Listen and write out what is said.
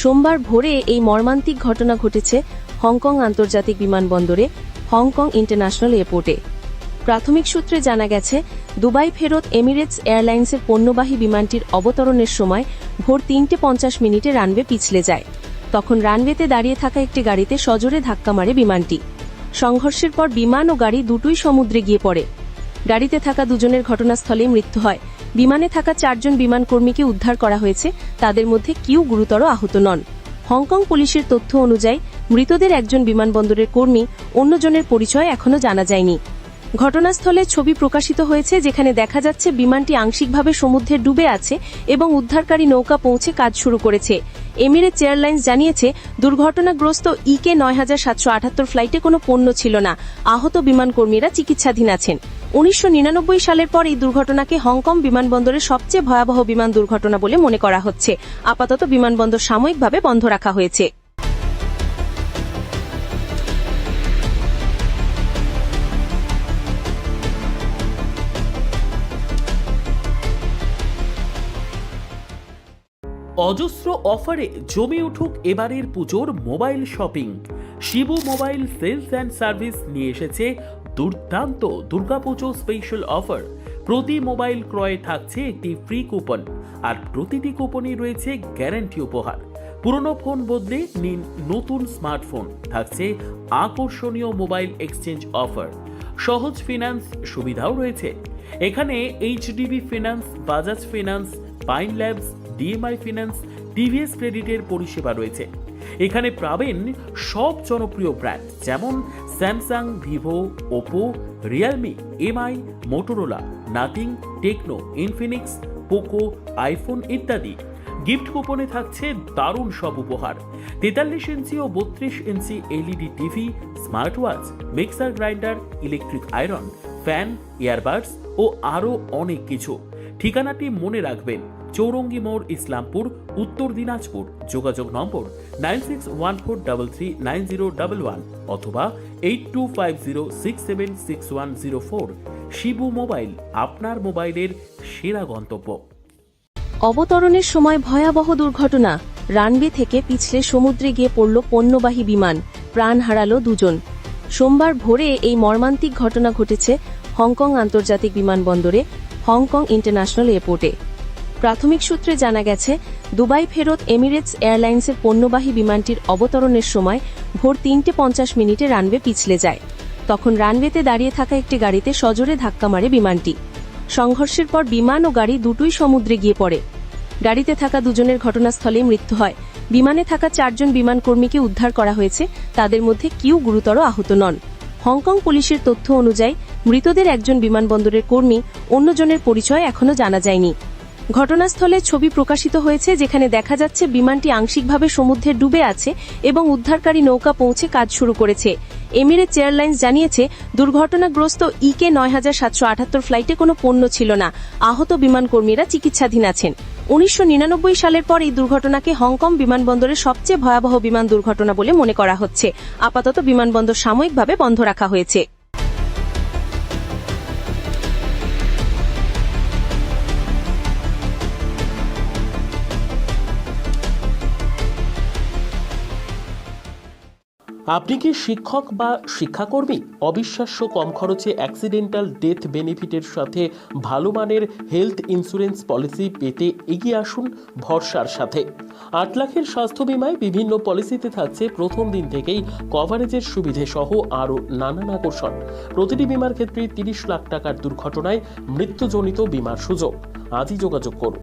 সোমবার ভোরে এই মর্মান্তিক ঘটনা ঘটেছে হংকং আন্তর্জাতিক বিমানবন্দরে, হংকং ইন্টারন্যাশনাল এয়ারপোর্টে। প্রাথমিক সূত্রে জানা গেছে, দুবাই ফেরত এমিরেটস এয়ারলাইন্সের পণ্যবাহী বিমানটির অবতরণের সময় ভোর তিনটে পঞ্চাশ মিনিটে রানওয়ে পিছলে যায়। তখন রানওয়েতে দাঁড়িয়ে থাকা একটি গাড়িতে সজোরে ধাক্কা মারে বিমানটি। সংঘর্ষের পর বিমান ও গাড়ি দুটোই সমুদ্রে গিয়ে পড়ে। গাড়িতে থাকা দুজনের ঘটনাস্থলেই মৃত্যু হয়। বিমানে থাকা চারজন বিমান কর্মীকে উদ্ধার করা হয়েছে। তাদের মধ্যে কেউ গুরুতর আহত নন। হংকং পুলিশের তথ্য অনুযায়ী, মৃতদের একজন বিমানবন্দরের কর্মী, অন্যজনের পরিচয় এখনও জানা যায়নি। ঘটনাস্থলে ছবি প্রকাশিত হয়েছে যেখানে দেখা যাচ্ছে বিমানটি আংশিকভাবে সমুদ্রে ডুবে আছে এবং উদ্ধারকারী নৌকা পৌঁছে কাজ শুরু করেছে। এমিরেটস এয়ারলাইন্স জানিয়েছে, দুর্ঘটনাগ্রস্ত ইকে নয় হাজার সাতশো আটাত্তর ফ্লাইটে কোনো পণ্য ছিল না। আহত বিমানকর্মীরা চিকিৎসাধীন আছেন। উনিশশো নিরানব্বই সালের পর এই দুর্ঘটনাকে হংকং বিমানবন্দরের সবচেয়ে ভয়াবহ বিমান দুর্ঘটনা বলে মনে করা হচ্ছে। আপাতত বিমানবন্দর সাময়িকভাবে বন্ধ রাখা হয়েছে। অজস্র অফারে জমে উঠুক এবারের পুজোর mobile shopping. Shibu mobile sales and service নিয়ে এসেছে দুর্দান্ত দুর্গাপুজো স্পেশাল অফার প্রতি মোবাইল ক্রয়ে থাকছে একটি ফ্রি কুপন আর প্রতিটি কুপনে রয়েছে গ্যারান্টি উপহার। পুরনো ফোন বদলে নিন নতুন স্মার্টফোন থাকছে আকর্ষণীয় মোবাইল এক্সচেঞ্জ অফার সহজ ফিনান্স সুবিধাও রয়েছে। এখানে HDB finance Bajaj finance Pine Labs DMI finance TVS ক্রেডিটের পরিষেবা রয়েছে। এখানে পাবেন সব জনপ্রিয় ব্র্যান্ড যেমন Samsung, Vivo, Oppo, Realme, Mi, Motorola, Nothing, Tecno, Infinix, Poco, iPhone ইত্যাদি। গিফট কুপনে থাকছে দারুণ সব উপহার। তেতাল্লিশ ইঞ্চি ও বত্রিশ inch LED TV smart watch mixer grinder, electric iron, fan earbuds ও আরও অনেক কিছু। ঠিকানাটি মনে রাখবেন চৌরঙ্গি মোড়, ইসলামপুর, উত্তর দিনাজপুর। যোগাযোগ নম্বর nine six one four double three nine zero double one অথবা eight two five zero six seven six one zero four. Shibu mobile, আপনার মোবাইলের সেরা গন্তব্য। অবতরণের সময় ভয়াবহ দুর্ঘটনা। রানওয়ে থেকে পিছলে সমুদ্রে গিয়ে পড়ল পণ্যবাহী বিমান। প্রাণ হারালো দুজন। সোমবার ভোরে এই মর্মান্তিক ঘটনা ঘটেছে হংকং আন্তর্জাতিক বিমানবন্দরে, হংকং ইন্টারন্যাশনাল এয়ারপোর্টে। প্রাথমিক সূত্রে জানা গেছে, দুবাই ফেরত এমিরেটস এয়ারলাইন্সের পণ্যবাহী বিমানটির অবতরণের সময় ভোর তিনটে পঞ্চাশ মিনিটে রানওয়ে পিছলে যায়। তখন রানওয়েতে দাঁড়িয়ে থাকা একটি গাড়িতে সজোরে ধাক্কা মারে বিমানটি। সংঘর্ষের পর বিমান ও গাড়ি দুটোই সমুদ্রে গিয়ে পড়ে। গাড়িতে থাকা দুজনের ঘটনাস্থলেই মৃত্যু হয়। বিমানে থাকা চারজন বিমান কর্মীকে উদ্ধার করা হয়েছে, তাদের মধ্যে কেউ গুরুতর আহত নন। হংকং পুলিশের তথ্য অনুযায়ী, মৃতদের একজন বিমানবন্দরের কর্মী, অন্যজনের পরিচয় এখনও জানা যায়নি। ঘটনাস্থলে ছবি প্রকাশিত হয়েছে যেখানে দেখা যাচ্ছে বিমানটি আংশিকভাবে সমুদ্রে ডুবে আছে এবং উদ্ধারকারী নৌকা পৌঁছে কাজ শুরু করেছে। এমিরেটস এয়ারলাইন্স জানিয়েছে, দুর্ঘটনাগ্রস্ত ইকে নয় হাজার সাতশো আটাত্তর ফ্লাইটে কোনো পণ্য ছিল না। আহত বিমান কর্মীরা চিকিৎসাধীন আছেন। উনিশশো নিরানব্বই সালের পর এই দুর্ঘটনাকে হংকং বিমানবন্দরের সবচেয়ে ভয়াবহ বিমান দুর্ঘটনা বলে মনে করা হচ্ছে। আপাতত বিমানবন্দর সাময়িকভাবে বন্ধ রাখা হয়েছে। আপনি কি শিক্ষক বা শিক্ষাকর্মী? অবিশ্বাস্য কম খরচে অ্যাক্সিডেন্টাল ডেথ বেনিফিটের সাথে ভালো মানের হেলথ ইন্স্যুরেন্স পলিসি পেতে এগিয়ে আসুন ভরসার সাথে। আট লাখের স্বাস্থ্য বিমায় বিভিন্ন পলিসিতে থাকছে প্রথম দিন থেকেই কভারেজের সুবিধে সহ আরও নানান আকর্ষণ। প্রতিটি বিমার ক্ষেত্রে তিরিশ লাখ টাকার দুর্ঘটনায় মৃত্যুজনিত বিমার সুযোগ। আজই যোগাযোগ করুন।